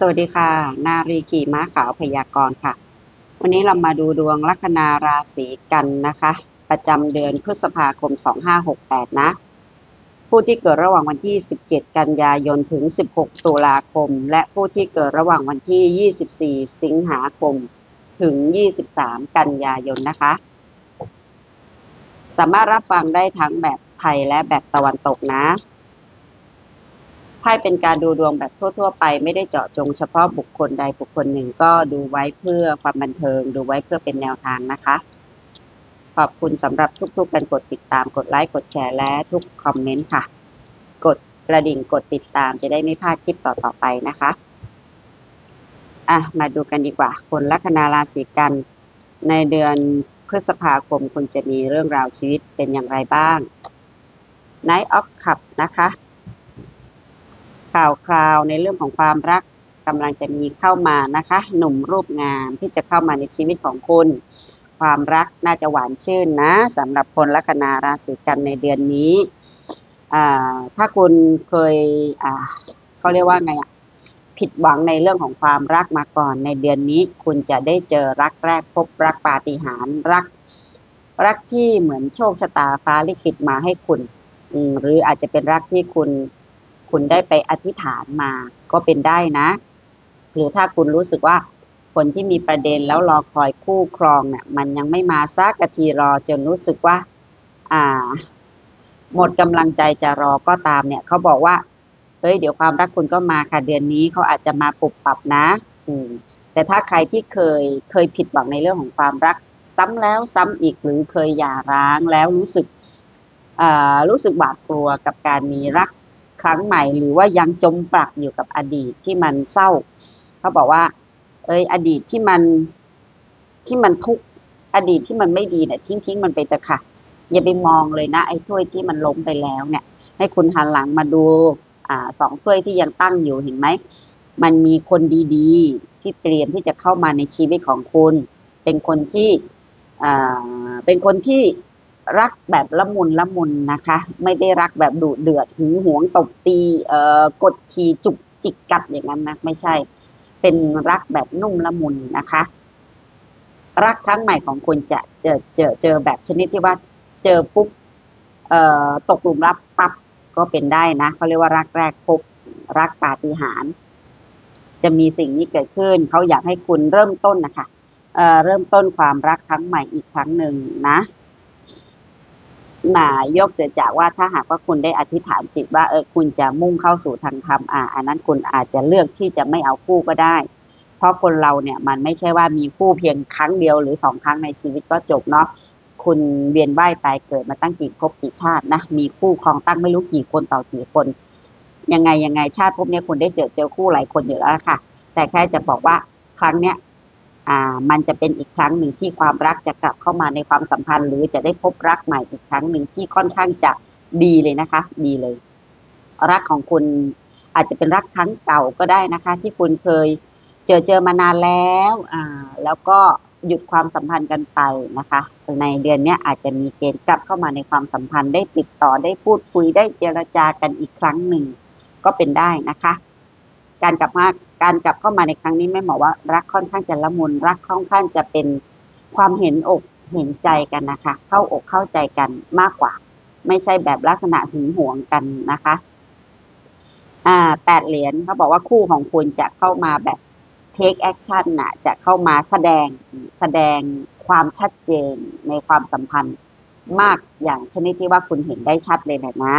สวัสดีค่ะ นารีขี่ม้าขาวพยากรณ์ค่ะ วันนี้เรามาดูดวงลัคนาราศีกันนะคะ ประจำเดือนพฤษภาคม 2568 นะ ผู้ที่เกิดระหว่างวันที่ 17 กันยายนถึง 16 ตุลาคม และผู้ที่เกิดระหว่างวันที่ 24 สิงหาคม ถึง 23 กันยายนนะคะ สามารถรับฟังได้ทั้งแบบไทยและแบบตะวันตกนะ ไพ่เป็นการดูดวงแบบทั่ว ๆ ไปไม่ได้เจาะจงเฉพาะบุคคลใดบุคคลหนึ่งก็ดูไว้เพื่อความบันเทิง ดูไว้เพื่อเป็นแนวทางนะคะ ขอบคุณสำหรับทุกๆการกดติดตามกดไลค์กดแชร์และทุกคอมเมนต์ค่ะ กดกระดิ่งกดติดตามจะได้ไม่พลาดคลิปต่อๆไปนะคะอะมาดูกันดีกว่า คนลัคนาราศีกันในเดือนพฤษภาคมคุณจะมีเรื่องราวชีวิตเป็นอย่างไรบ้าง Night of Cup นะคะ ข่าวคราวในเรื่องของความรักกำลังจะมีเข้ามานะคะ หนุ่มรูปงามที่จะเข้ามาในชีวิตของคุณ ความรักน่าจะหวานชื่นนะสำหรับคนลัคนาราศีกันในเดือนนี้ ถ้าคุณเคยเขาเรียกว่าไงอะผิดหวังในเรื่องของความรักมาก่อนในเดือนนี้ คุณจะได้เจอรักแรกพบรักปาฏิหาริย์รัก รักที่เหมือนโชคชะตาฟ้าลิขิตมาให้คุณ หรืออาจจะเป็นรักที่คุณ คุณได้ไปอธิษฐานมาก็เป็นได้นะ หรือถ้าคุณรู้สึกว่าคนที่มีประเด็นแล้วรอคอยคู่ครองเนี่ยมันยังไม่มาสักทีรอจนรู้สึกว่า อ่า หมดกำลังใจจะรอก็ตามเนี่ยเขาบอกว่าเฮ้ยเดี๋ยวความรักคุณก็มาค่ะเดือนนี้เขาอาจจะมาปรับปรับนะ อืม แต่ถ้าใครที่เคยเคยผิดหวังในเรื่องของความรัก ซ้ำแล้วซ้ำอีกหรือเคยหย่าร้างแล้วรู้สึกอ่ารู้สึกหวาดกลัวกับการมีรัก ครั้งใหม่ หรือว่ายังจมปลักอยู่กับอดีตที่มันเศร้า เขาบอกว่า เอ้ยอดีตที่มันที่มันทุกข์อดีตที่มันไม่ดีเนี่ยทิ้งทิ้งมันไปเถอะค่ะ อย่าไปมองเลยนะ ไอ้ถ้วยที่มันล้มไปแล้วเนี่ย ให้คุณหันหลังมาดูอ่าสองถ้วยที่ยังตั้งอยู่เห็นไหมมันมีคนดีๆ ที่เตรียมที่จะเข้ามาในชีวิตของคุณ เป็นคนที่อ่าเป็นคนที่ รักแบบละมุนละมุนนะคะ ไม่ได้รักแบบดุเดือดหึงหวงตบตีเอ่อกดขี่จุกจิกกัดอย่างนั้นนะไม่ใช่ เป็นรักแบบนุ่มละมุนนะคะ รักครั้งใหม่ของคุณจะเจอเจอเจอแบบชนิดที่ว่าเจอปุ๊บเอ่อตกหลุมรักปั๊บก็เป็นได้นะเขาเรียกว่ารักแรกพบรักปาฏิหาริย์จะมีสิ่งนี้เกิดขึ้นเขาอยากให้คุณเริ่มต้นนะคะเเริ่มต้นความรักครั้งใหม่อีกครั้งหนึ่งนะ นายกเสียจากว่าถ้าหากว่าคุณได้อธิษฐานจิตว่าเออคุณจะมุ่งเข้าสู่ทางธรรมอ่าอันนั้นคุณอาจจะเลือกที่จะไม่เอาคู่ก็ได้ เพราะคนเราเนี่ยมันไม่ใช่ว่ามีคู่เพียงครั้งเดียวหรือสองครั้งในชีวิตก็จบเนาะคุณเวียนว่ายตายเกิดมาตั้งกี่ภพกี่ชาตินะมีคู่ครองตั้งไม่รู้กี่คนต่อกี่คนยังไงยังไงชาติภพเนี้ยคุณได้เจอเจอคู่หลายคนอยู่แล้วค่ะ แต่แค่จะบอกว่าครั้งเนี้ย มันจะเป็นอีกครั้งหนึ่งที่ความรักจะกลับเข้ามาในความสัมพันธ์ หรือจะได้พบรักใหม่อีกครั้งหนึ่งที่ค่อนข้างจะดีเลยนะคะ ดีเลย รักของคุณอาจจะเป็นรักครั้งเก่าก็ได้นะคะ ที่คุณเคยเจอเจอมานานแล้วอ่าแล้วก็หยุดความสัมพันธ์กันไปนะคะ ในเดือนนี้อาจจะมีเกณฑ์กลับเข้ามาในความสัมพันธ์ได้ติดต่อได้พูดคุยได้เจรจากันอีกครั้งหนึ่งก็เป็นได้นะคะ การกลับมา การกลับเข้ามาในครั้งนี้ไม่บอว่ารักค่อนข้างจะละมุนรักค่อนข้างจะเป็นความเห็นอกเห็นใจกันนะคะ เข้าอกเข้าใจกันมากกว่า ไม่ใช่แบบลักษณะหึงหวงกันนะคะ อ่าแปดเหรียญเขาบอกว่าคู่ของคุณจะเข้ามาแบบ take action น่ะ จะเข้ามาแสดงแสดงความชัดเจนในความสัมพันธ์มากอย่างชนิดที่ว่าคุณเห็นได้ชัดเลยแหละนะ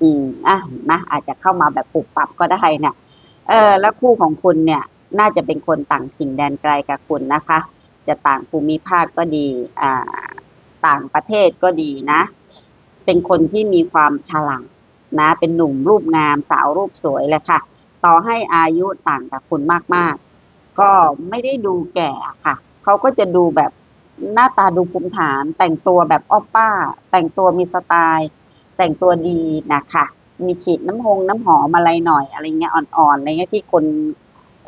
อืมอะนะอาจจะเข้ามาแบบปรับปรับก็ได้เนี่ย เออแล้วคู่ของคุณเนี่ยน่าจะเป็นคนต่างถิ่นแดนไกลกับคุณนะคะ จะต่างภูมิภาคก็ดีอ่าต่างประเทศก็ดีนะ เป็นคนที่มีความฉลาดนะ เป็นหนุ่มรูปงามสาวรูปสวยเลยค่ะ ต่อให้อายุต่างกับคุณมากๆ ก็ไม่ได้ดูแก่ค่ะ เขาก็จะดูแบบหน้าตาดูภูมิฐาน แต่งตัวแบบอ้อป้า แต่งตัวมีสไตล์ แต่งตัวดีนะคะ มีฉีดน้ำหงน้ำหอมอะไรหน่อยอะไรเงี้ยอ่อนๆอะไรเงี้ยที่คน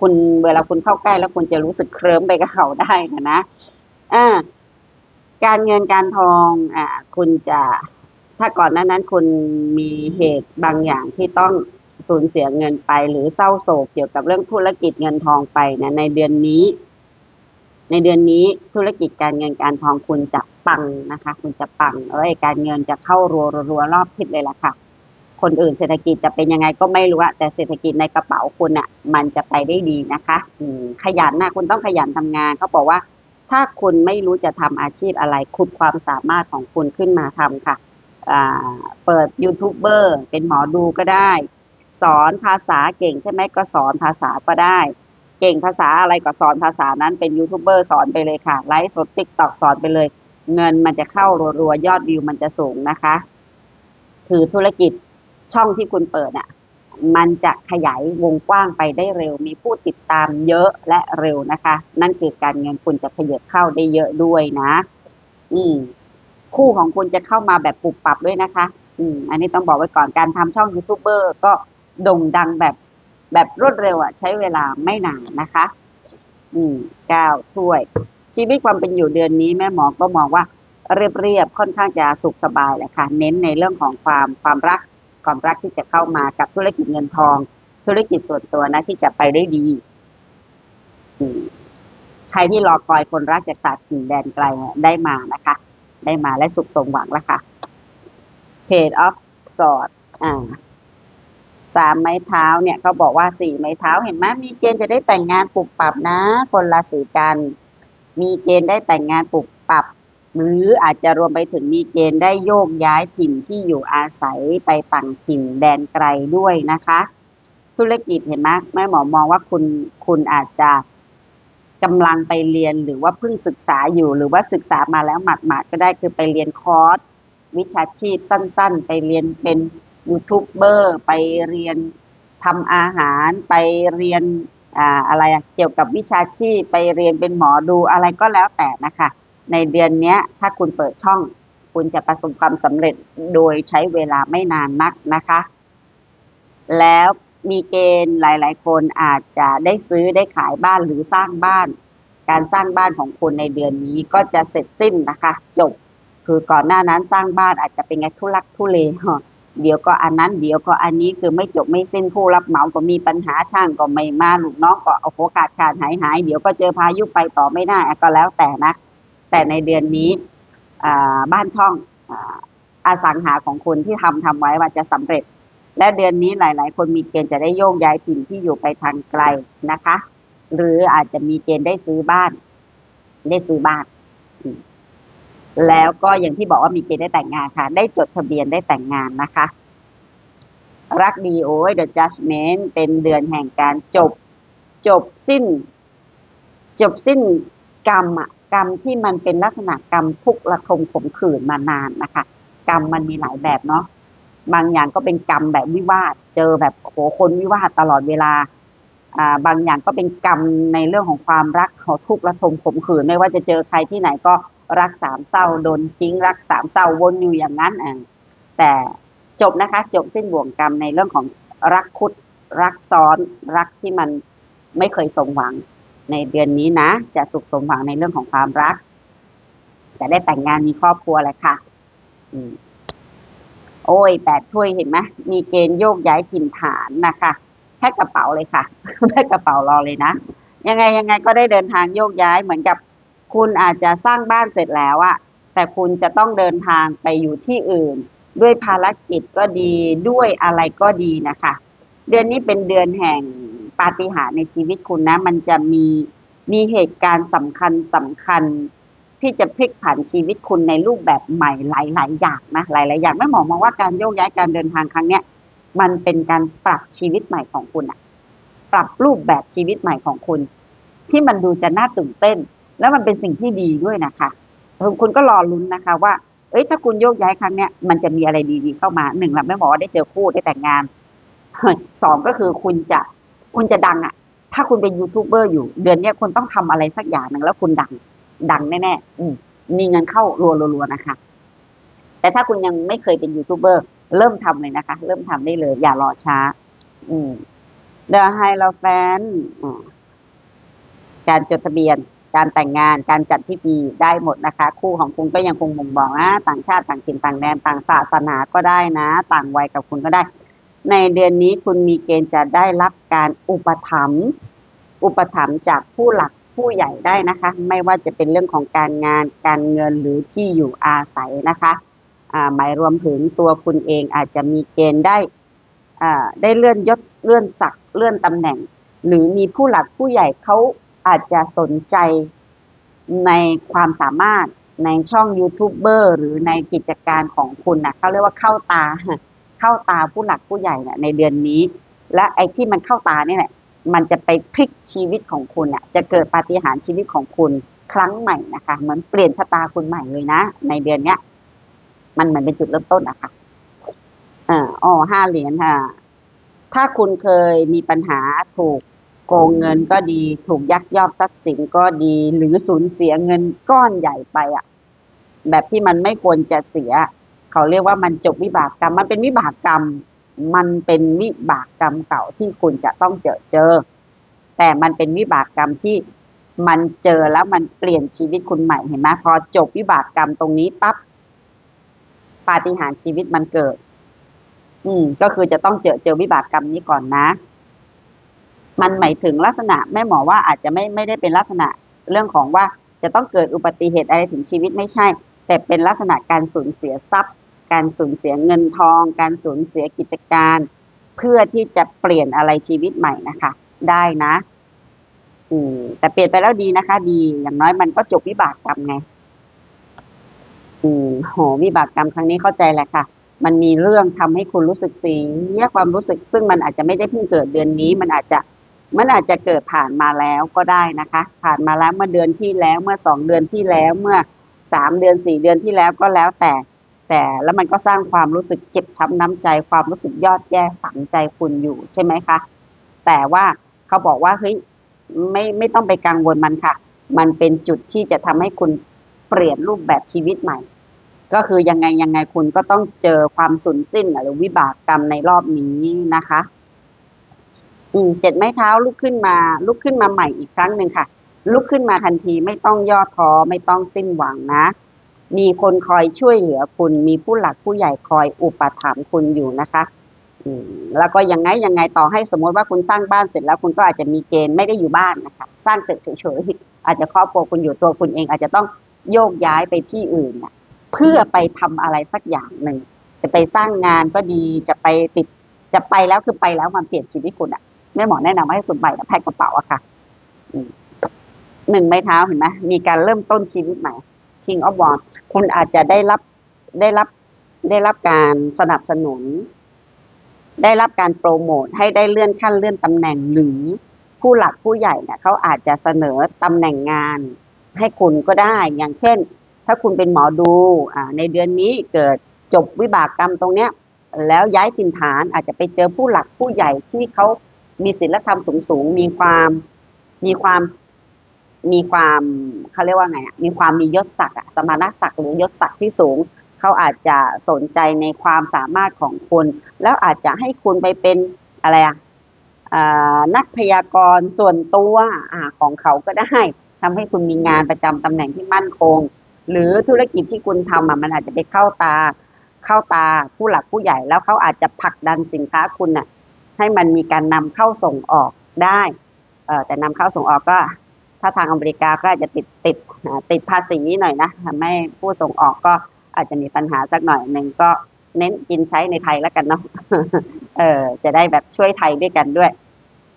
คุณเวลาคุณเข้าใกล้แล้วคุณจะรู้สึกเคลิ้มไปกับเขาได้นะนะอ่าการเงินการทองอ่าคุณจะถ้าก่อนหน้านั้นคุณมีเหตุบางอย่างที่ต้องสูญเสียเงินไป หรือเศร้าโศกเกี่ยวกับเรื่องธุรกิจเงินทองไปนะในเดือนนี้ ในเดือนนี้ธุรกิจการเงินการทองคุณจะปังนะคะ คุณจะปังแล้วไอ้การเงินจะเข้ารัวรัวๆรอบทิศเลยล่ะค่ะ คนอื่นเศรษฐกิจจะเป็นยังไงก็ไม่รู้อะแต่เศรษฐกิจในกระเป๋าคุณอะมันจะไปได้ดีนะคะขยันนะคุณต้องขยันทำงานเขาบอกว่า ถ้าคุณไม่รู้จะทำอาชีพอะไรขุดความสามารถของคุณขึ้นมาทำค่ะเปิดยูทูบเบอร์เป็นหมอดูก็ได้ สอนภาษาเก่งใช่ไหมก็สอนภาษาก็ได้ เก่งภาษาอะไรก็สอนภาษานั้นเป็นยูทูบเบอร์สอนไปเลยค่ะไลฟ์สดติ๊กตอกสอนไปเลย เงินมันจะเข้ารัวๆยอดวิวมันจะสูงนะคะคือธุรกิจ ช่องที่คุณเปิดอะมันจะขยายวงกว้างไปได้เร็ว มีผู้ติดตามเยอะและเร็วนะคะ นั่นคือการเงินคุณจะขยับเข้าได้เยอะด้วยนะ อืม คู่ของคุณจะเข้ามาแบบปรับปรับด้วยนะคะ อืม อันนี้ต้องบอกไว้ก่อนการทำช่องยูทูบเบอร์ก็โด่งดังแบบแบบรวดเร็วอะ ใช้เวลาไม่นานนะคะ อืมก้าวถ้วย ชีวิตความเป็นอยู่เดือนนี้แม่หมอก็มองว่าเรียบๆค่อนข้างจะสุขสบายแหละค่ะ เน้นในเรื่องของความความรัก ความรักที่จะเข้ามากับธุรกิจเงินทอง ธุรกิจส่วนตัวนะที่จะไปได้ดีใครที่รอคอยคนรักจากตัดถิ่นแดนไกลได้มานะคะ ได้มาและสุขสมหวังแล้วค่ะ Page of Swords อ่าสามไม้เท้าเนี่ยเขาบอกว่าสี่ไม้เท้าเห็นไหมมีเกณฑ์จะได้แต่งงานปรับปรับนะ คนราศีกัน มีเกณฑ์ได้แต่งงานปรับปรับ หรืออาจจะรวมไปถึงมีเกณฑ์ได้โยกย้ายถิ่นที่อยู่อาศัยไปต่างถิ่นแดนไกลด้วยนะคะ ธุรกิจเห็นไหมแม่หมอมองว่าคุณคุณอาจจะกำลังไปเรียนหรือว่าเพิ่งศึกษาอยู่ หรือว่าศึกษามาแล้วหมาดๆก็ได้คือไปเรียนคอร์สวิชาชีพสั้น ๆ ไปเรียนเป็นยูทูบเบอร์ไปเรียนทำอาหารไปเรียนอ่าอะไรเกี่ยวกับวิชาชีพไปเรียนเป็นหมอดูอะไรก็แล้วแต่นะคะ ในเดือนนี้ถ้าคุณเปิดช่อง คุณจะประสบความสำเร็จโดยใช้เวลาไม่นานนักนะคะ แล้วมีเกณฑ์หลาย ๆ คนอาจจะได้ซื้อได้ขายบ้านหรือสร้างบ้าน การสร้างบ้านของคุณในเดือนนี้ก็จะเสร็จสิ้นนะคะ จบ คือก่อนหน้านั้นสร้างบ้านอาจจะเป็นไงทุลักทุเลเดี๋ยวก็อันนั้นเดี๋ยวก็อันนี้คือไม่จบไม่สิ้นผู้รับเหมาก็มีปัญหาช่างก็ไม่มาลูกน้องก็เอาโอกาสขาดหายหายเดี๋ยวก็เจอพายุไปต่อไม่ได้ก็แล้วแต่นะ แต่ในเดือนนี้บ้านช่องอาอสังหาของคุณที่ทำทำไว้ว่าจะสำเร็จ และเดือนนี้หลาย ๆ คนมีเกณฑ์จะได้โยกย้ายถิ่นที่อยู่ไปทางไกลนะคะ หรืออาจจะมีเกณฑ์ได้ซื้อบ้าน ได้ซื้อบ้าน แล้วก็อย่างที่บอกว่ามีเกณฑ์ได้แต่งงานค่ะ ได้จดทะเบียนได้แต่งงานนะคะ รักดีโอ้ย The Judgment เป็นเดือนแห่งการจบ จบสิ้น จบสิ้นกรรมอะ กรรมที่มันเป็นลักษณะกรรมทุกข์ระทมขมขื่นมานานนะคะ กรรมมันมีหลายแบบเนาะบางอย่างก็เป็นกรรมแบบวิวาทเจอแบบโหคนวิวาทตลอดเวลาอ่าบางอย่างก็เป็นกรรมในเรื่องของความรักเขาทุกข์ระทมขมขื่นไม่ว่าจะเจอใครที่ไหนก็รักสามเศร้าโดนทิ้งรักสามเศร้าวนอยู่อย่างนั้นอะแต่จบนะคะจบสิ้นบ่วงกรรมในเรื่องของรักคุดรักซ้อนรักที่มันไม่เคยสมหวัง ในเดือนนี้นะ จะสุขสมหวังในเรื่องของความรัก จะได้แต่งงานมีครอบครัวแหละค่ะอโอ้ยแปดถ้วยเห็นไหมมีเกณฑ์โยกย้ายถิ่นฐานนะคะแพ็คกระเป๋าเลยค่ะแพ็คกระเป๋ารอเลยนะ ยังไงยังไงก็ได้เดินทางโยกย้ายเหมือนกับ คุณอาจจะสร้างบ้านเสร็จแล้วอะแต่คุณจะต้องเดินทางไปอยู่ที่อื่น ด้วยภารกิจก็ดีด้วยอะไรก็ดีนะคะ เดือนนี้เป็นเดือนแห่ง ปาฏิหาริย์ในชีวิตคุณนะ มันจะมีมีเหตุการณ์สำคัญสำคัญ ที่จะพลิกผันชีวิตคุณในรูปแบบใหม่หลาย ๆ อย่างนะหลาย ๆ อย่างแม่หมอมองว่าการโยกย้ายการเดินทางครั้งเนี้ยมันเป็นการปรับชีวิตใหม่ของคุณอะปรับรูปแบบชีวิตใหม่ของคุณ ที่มันดูจะน่าตื่นเต้น แล้วมันเป็นสิ่งที่ดีด้วยนะคะคุณก็รอลุ้นนะคะว่าเอ้ยถ้าคุณโยกย้ายครั้งเนี้ยมันจะมีอะไรดีๆเข้ามาหนึ่งละแม่หมอว่าได้เจอคู่ได้แต่งงานสองก็คือคุณจะ คุณจะดังอะถ้าคุณเป็นยูทูบเบอร์อยู่เดือนเนี้ยคุณต้องทำอะไรสักอย่างหนึ่งแล้วคุณดัง ดังแน่ๆอืมีเงินเข้ารัวๆนะคะ แต่ถ้าคุณยังไม่เคยเป็นยูทูบเบอร์เริ่มทำเลยนะคะ เริ่มทำได้เลย อย่ารอช้า อืมเด e ไฮเราแฟนการจดทะเบียน การแต่งงาน การจัดพิธีได้หมดนะคะ คู่ของคุณก็ยังคงบ่งบอกนะต่างชาติต่างถิ่นต่างแดนต่างศาสนาก็ได้นะ ต่างวัยกับคุณก็ได้ ในเดือนนี้คุณมีเกณฑ์จะได้รับการอุปถัมภ์อุปถัมภ์จากผู้หลักผู้ใหญ่ได้นะคะ ไม่ว่าจะเป็นเรื่องของการงานการเงินหรือที่อยู่อาศัยนะคะหมายรวมถึงตัวคุณเองอาจจะมีเกณฑ์ได้ได้เลื่อนยศเลื่อนศักดิ์เลื่อนตำแหน่ง หรือมีผู้หลักผู้ใหญ่เขาอาจจะสนใจในความสามารถในช่องยูทูบเบอร์หรือในกิจการของคุณนะเขาเรียกว่าเข้าตา เข้าตาผู้หลักผู้ใหญ่เนี่ยในเดือนนี้ และไอ้ที่มันเข้าตาเนี่ยแหละมันจะไปพลิกชีวิตของคุณอะจะเกิดปาฏิหาริย์ชีวิตของคุณครั้งใหม่นะคะเหมือนเปลี่ยนชะตาคุณใหม่เลยนะ ในเดือนเนี้ย มันเหมือนเป็นจุดเริ่มต้นอะค่ะอ่าอ๋อห้าเหรียญค่ะ ถ้าคุณเคยมีปัญหาถูกโกงเงินก็ดี ถูกยักยอกทรัพย์สินก็ดี หรือสูญเสียเงินก้อนใหญ่ไปอะ แบบที่มันไม่ควรจะเสีย เขาเรียกว่ามันจบวิบากกรรม มันเป็นวิบากกรรม มันเป็นวิบากกรรมเก่าที่คุณจะต้องเจอเจอ แต่มันเป็นวิบากกรรมที่มันเจอแล้วมันเปลี่ยนชีวิตคุณใหม่เห็นไหมพอจบวิบากกรรมตรงนี้ปั๊บปาฏิหาริย์ชีวิตมันเกิด อืม ก็คือจะต้องเจอเจอวิบากกรรมนี้ก่อนนะ มันหมายถึงลักษณะแม่หมอว่าอาจจะไม่ไม่ได้เป็นลักษณะเรื่องของว่าจะต้องเกิดอุบัติเหตุอะไรถึงชีวิตไม่ใช่ แต่เป็นลักษณะการสูญเสียทรัพย์ การสูญเสียเงินทอง การสูญเสียกิจการ เพื่อที่จะเปลี่ยนอะไรชีวิตใหม่นะคะ ได้นะอืมแต่เปลี่ยนไปแล้วดีนะคะ ดีอย่างน้อยมันก็จบวิบากกรรมไง อืมโหวิบากกรรมครั้งนี้เข้าใจแหละค่ะ มันมีเรื่องทำให้คุณรู้สึกเสียความรู้สึก ซึ่งมันอาจจะไม่ได้เพิ่งเกิดเดือนนี้ มันอาจจะมันอาจจะเกิดผ่านมาแล้วก็ได้นะคะ ผ่านมาแล้วเมื่อเดือนที่แล้วเมื่อสองเดือนที่แล้วเมื่อสามเดือนสี่เดือนที่แล้วก็แล้วแต่ แต่แล้วมันก็สร้างความรู้สึกเจ็บช้ำน้ำใจ ความรู้สึกยอดแย่ฝังใจคุณอยู่ใช่ไหมคะ แต่ว่าเขาบอกว่าเฮ้ยไม่ไม่ต้องไปกังวลมันค่ะ มันเป็นจุดที่จะทำให้คุณเปลี่ยนรูปแบบชีวิตใหม่ ก็คือยังไงยังไงคุณก็ต้องเจอความสูญสิ้นหรือวิบากกรรมในรอบนี้นะคะ อืมเจ็ดไม้เท้าลุกขึ้นมา ลุกขึ้นมาใหม่อีกครั้งหนึ่งค่ะ ลุกขึ้นมาทันทีไม่ต้องย่อท้อไม่ต้องสิ้นหวังนะ มีคนคอยช่วยเหลือคุณ มีผู้หลักผู้ใหญ่คอยอุปถัมภ์คุณอยู่นะคะแล้วก็ยังไงยังไงต่อให้สมมติว่าคุณสร้างบ้านเสร็จแล้วคุณก็อาจจะมีเกณฑ์ไม่ได้อยู่บ้านนะคะสร้างเสร็จเฉยๆอาจจะครอบครัวคุณอยู่ตัวคุณเอง อาจจะต้องโยกย้ายไปที่อื่นน่ะเพื่อไปทำอะไรสักอย่างหนึ่งจะไปสร้างงานก็ดีจะไปติดจะไปแล้วคือไปแล้วมันเปลี่ยนชีวิตคุณอะแม่หมอแนะนำว่าให้คุณไปแล้วแพ็คกระเป๋าอะค่ะหนึ่งไม้เท้าเห็นไหมมีการเริ่มต้นชีวิตใหม่ King of Wands คุณอาจจะได้รับได้รับได้รับการสนับสนุน ได้รับการโปรโมทให้ได้เลื่อนขั้นเลื่อนตำแหน่งหรือผู้หลักผู้ใหญ่เนี่ยเขาอาจจะเสนอตำแหน่งงานให้คุณก็ได้ อย่างเช่น ถ้าคุณเป็นหมอดูอ่าในเดือนนี้เกิดจบวิบากกรรมตรงเนี้ย แล้วย้ายถิ่นฐานอาจจะไปเจอผู้หลักผู้ใหญ่ที่เขามีศีลธรรมสูงๆมีความมีความ มีความเขาเรียกว่าไงอะมีความมียศศักดิ์สมณศักดิ์หรือยศศักดิ์ที่สูงเขาอาจจะสนใจในความสามารถของคุณ แล้วอาจจะให้คุณไปเป็นอะไรอะนักพยากรณ์ส่วนตัวอของเขาก็ได้ทำให้คุณมีงานประจำตำแหน่งที่มั่นคง หรือธุรกิจที่คุณทำมันอาจจะไปเข้าตาเข้าตาผู้หลักผู้ใหญ่แล้วเขาอาจจะผลักดันสินค้าคุณน่ะให้มันมีการนำเข้าส่งออกได้แต่นำเข้าส่งออกก็ ถ้าทางอเมริกาก็อาจจะติดติดติดภาษีหน่อยนะทำให้ผู้ส่งออกก็อาจจะมีปัญหาสักหน่อยหนึ่งก็เน้นกินใช้ในไทยแล้วกันเนาะเออจะได้แบบช่วยไทยด้วยกันด้วย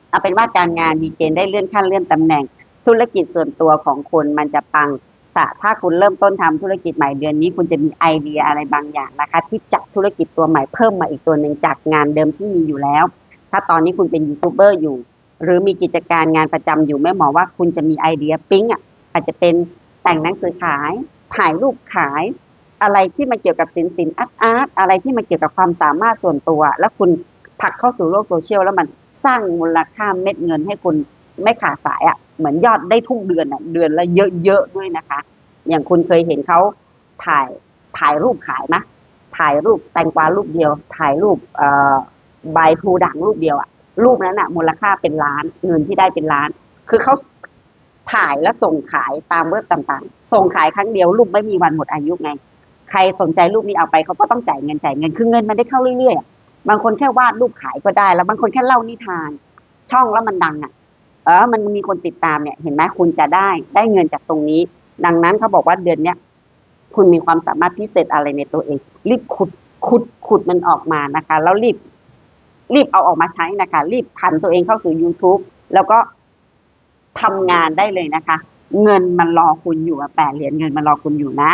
เอาเป็นว่าการงานมีเกณฑ์ได้เลื่อนขั้นเลื่อนตำแหน่ง ธุรกิจส่วนตัวของคุณมันจะปังแต่ถ้าคุณเริ่มต้นทำธุรกิจใหม่เดือนนี้ คุณจะมีไอเดียอะไรบางอย่างนะคะ ที่จับธุรกิจตัวใหม่เพิ่มมาอีกตัวหนึ่งจากงานเดิมที่มีอยู่แล้ว ถ้าตอนนี้คุณเป็นยูทูบเบอร์อยู่ หรือมีกิจการงานประจำอยู่แม่หมอว่าคุณจะมีไอเดียปิ๊งอะอาจจะเป็นแต่งหนังสือขาย ถ่ายรูปขาย อะไรที่มันเกี่ยวกับสินสินอาร์ตอาร์ตอะไรที่มันเกี่ยวกับความสามารถส่วนตัว แล้วคุณผลักเข้าสู่โลกโซเชียลแล้วมันสร้างมูลค่าเม็ดเงินให้คุณไม่ขาดสายอะเหมือนยอดได้ทุกเดือนอะเดือนละเยอะๆด้วยนะคะ อย่างคุณเคยเห็นเขาถ่ายถ่ายรูปขายไหมถ่ายรูปแตงกวารูปเดียว ถ่ายรูปใบพลูด่างรูปเดียวอะ รูปนั้นอะมูลค่าเป็นล้านเงินที่ได้เป็นล้าน คือเขาถ่ายแล้วส่งขายตามเว็บต่างๆ ส่งขายครั้งเดียวรูปไม่มีวันหมดอายุไง ใครสนใจรูปนี้เอาไปเขาก็ต้องจ่ายเงินจ่ายเงินคือเงินมันได้เข้าเรื่อยๆบางคนแค่วาดรูปขายก็ได้ แล้วบางคนแค่เล่านิทาน ช่องแล้วมันดังอะ เออมันมีคนติดตามเนี่ย เห็นไหมคุณจะได้ได้เงินจากตรงนี้ ดังนั้นเขาบอกว่าเดือนเนี้ยคุณมีความสามารถพิเศษอะไรในตัวเอง รีบขุดขุดขุดมันออกมานะคะ แล้วรีบ รีบเอาออกมาใช้นะคะ รีบผันตัวเองเข้าสู่ YouTube แล้วก็ทำงานได้เลยนะคะ เงินมันรอคุณอยู่แปดเหรียญเงินมันรอคุณอยู่นะ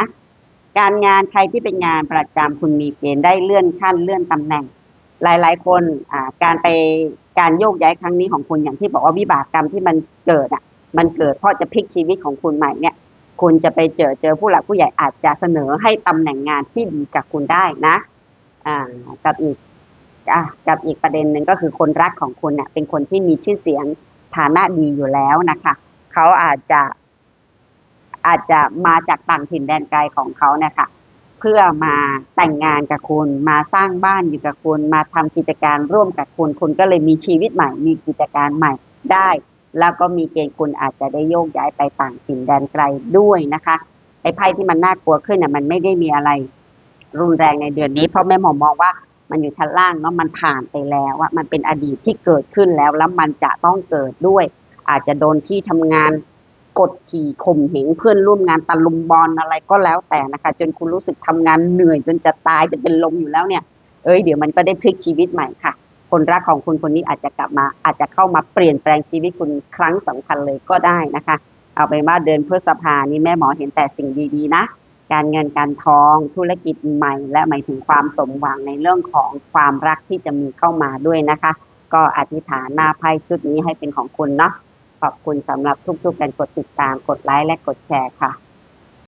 การงานใครที่เป็นงานประจำคุณมีเกณฑ์ได้เลื่อนขั้นเลื่อนตำแหน่ง หลายๆ คนการไปการโยกย้ายครั้งนี้ของคุณอย่างที่บอกว่าวิบากกรรมที่มันเกิดอะ มันเกิดเพราะจะพลิกชีวิตของคุณใหม่เนี่ยคุณจะไปเจอเจอผู้หลักผู้ใหญ่อาจจะเสนอให้ตำแหน่งงานที่ดีกับคุณได้นะ อ่ากับอีก กับอีกประเด็นหนึ่งก็คือคนรักของคุณเนี่ยเป็นคนที่มีชื่อเสียงฐานะดีอยู่แล้วนะคะเขาอาจจะ อาจจะมาจากต่างถิ่นแดนไกลของเขาเนี่ยค่ะเพื่อมาแต่งงานกับคุณ มาสร้างบ้านอยู่กับคุณ มาทำกิจการร่วมกับคุณ คุณก็เลยมีชีวิตใหม่ มีกิจการใหม่ได้ แล้วก็มีเกณฑ์คุณอาจจะได้โยกย้ายไปต่างถิ่นแดนไกลด้วยนะคะไอ้ไพ่ที่มันน่ากลัวขึ้นน่ะมันไม่ได้มีอะไรรุนแรงในเดือนนี้ เพราะแม่หมอมองว่า มันอยู่ชั้นล่างเนาะมันผ่านไปแล้วว่ามันเป็นอดีตที่เกิดขึ้นแล้วแล้วมันจะต้องเกิดด้วย อาจจะโดนที่ทำงานกดขี่ข่มเหงเพื่อนร่วมงานตะลุมบอลอะไรก็แล้วแต่นะคะ จนคุณรู้สึกทำงานเหนื่อยจนจะตายจะเป็นลมอยู่แล้วเนี่ย เอ้ยเดี๋ยวมันก็ได้พลิกชีวิตใหม่ค่ะ คนรักของคุณคนนี้อาจจะกลับมา อาจจะเข้ามาเปลี่ยนแปลงชีวิตคุณครั้งสำคัญเลยก็ได้นะคะ เอาเป็นว่าเดือนพฤษภานี้แม่หมอเห็นแต่สิ่งดีๆนะ การเงินการทองธุรกิจใหม่ และหมายถึงความสมหวังในเรื่องของความรักที่จะมีเข้ามาด้วยนะคะ ก็อธิษฐานหน้าไพ่ชุดนี้ให้เป็นของคุณเนาะขอบคุณสำหรับทุกๆการกดติดตามกดไลค์และกดแชร์ค่ะ